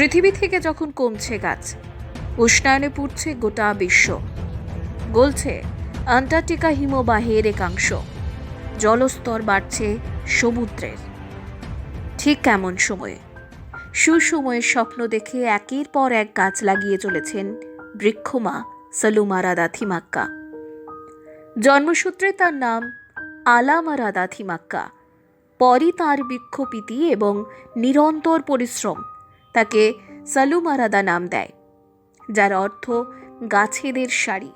পৃথিবী থেকে যখন কমছে গাছ, উষ্ণায়নে পুড়ছে গোটা বিশ্ব। গলছে আন্টার্কটিকা হিমবাহের একাংশ। জলস্তর বাড়ছে সমুদ্রের। ঠিক কেমন সময়ে? সুসময়ের স্বপ্ন দেখে একের পর এক গাছ লাগিয়ে চলেছেন বৃক্ষমা সালুমারাদা থিমাক্কা জন্মসূত্রে তার নাম আলামারাদা থিমাক্কা পরই তাঁর বিক্ষোপিতি এবং নিরন্তর পরিশ্রম তাকে সালুমারাদা নাম দেয়, যার অর্থ গাছেদের শাড়ি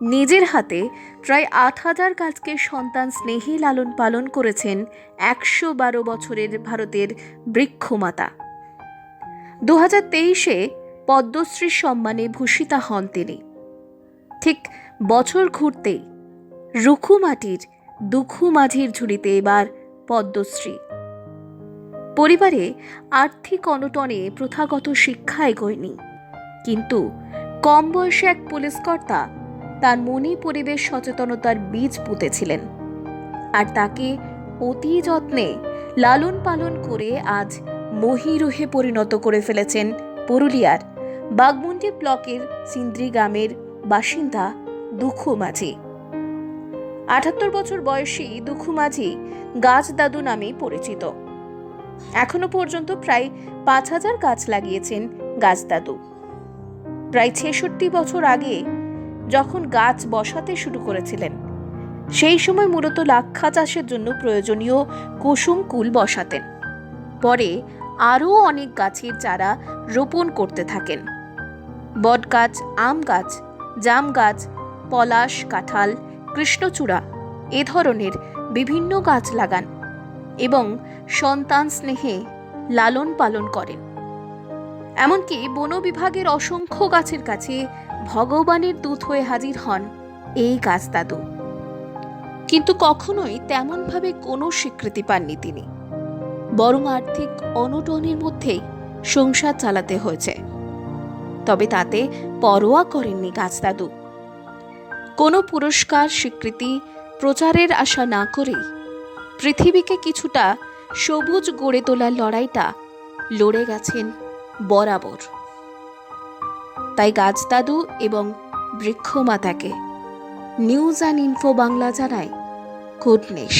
নিজের হাতে প্রায় আট হাজার গাছকে সন্তান স্নেহে লালন পালন করেছেন একশো বারো বছরের ভারতের বৃক্ষমাতা। দু হাজার তেইশে পদ্মশ্রী সম্মানে ভূষিতা হন তিনি। ঠিক বছর ঘুরতেই রুখু মাটির দুখু মাঝির ঝুড়িতে এবার পদ্মশ্রী। পরিবারে আর্থিক অনটনে প্রথাগত শিক্ষা এগোয়নি। কিন্তু কম বয়সে এক পুলিশকর্তা তার মনে পরিবেশ সচেতনতার বীজ পুঁতেছিলেন আর তাকে অতি যত্নে লালন পালন করে আজ মহিরুহে পরিণত করে ফেলেছেন পুরুলিয়ার বাগমুন্ডি ব্লকের সিন্দ্রি গ্রামের বাসিন্দা দুখু মাঝি আটাত্তর বছর বয়সী দুখু মাঝি গাছ দাদু নামেই পরিচিত। এখনও পর্যন্ত প্রায় পাঁচ হাজার গাছ লাগিয়েছেন গাছ দাদু। প্রায় ছেষট্টি বছর আগে যখন গাছ বসাতে শুরু করেছিলেন, সেই সময় মূলত লাক্ষা চাষের জন্য প্রয়োজনীয় কুসুম কুল বসাতেন। পরে আরও অনেক গাছের চারা রোপণ করতে থাকেন। বট গাছ আম গাছ, জাম গাছ, পলাশ, কাঁঠাল, কৃষ্ণচূড়া এ ধরনের বিভিন্ন গাছ লাগান। এবং সন্তান স্নেহে লালন পালন করেন। এমনকি বন বিভাগের অসংখ্য গাছের কাছে ভগবানের দূত হয়ে হাজির হন এই গাছ দাদু। কিন্তু কখনোই তেমনভাবে কোনো স্বীকৃতি পাননি তিনি। বরং আর্থিক অনটনের মধ্যেই সংসার চালাতে হয়েছে। তবে তাতে পরোয়া করেননি গাছ দাদু। কোনো পুরস্কার, স্বীকৃতি, প্রচারের আশা না করেই পৃথিবীকে কিছুটা সবুজ গড়ে তোলার লড়াইটা লড়ে গেছেন বরাবর। তাই গাছ দাদু এবং বৃক্ষমাতাকে নিউজ অ্যান্ড ইনফো বাংলা জানায় গুডনেস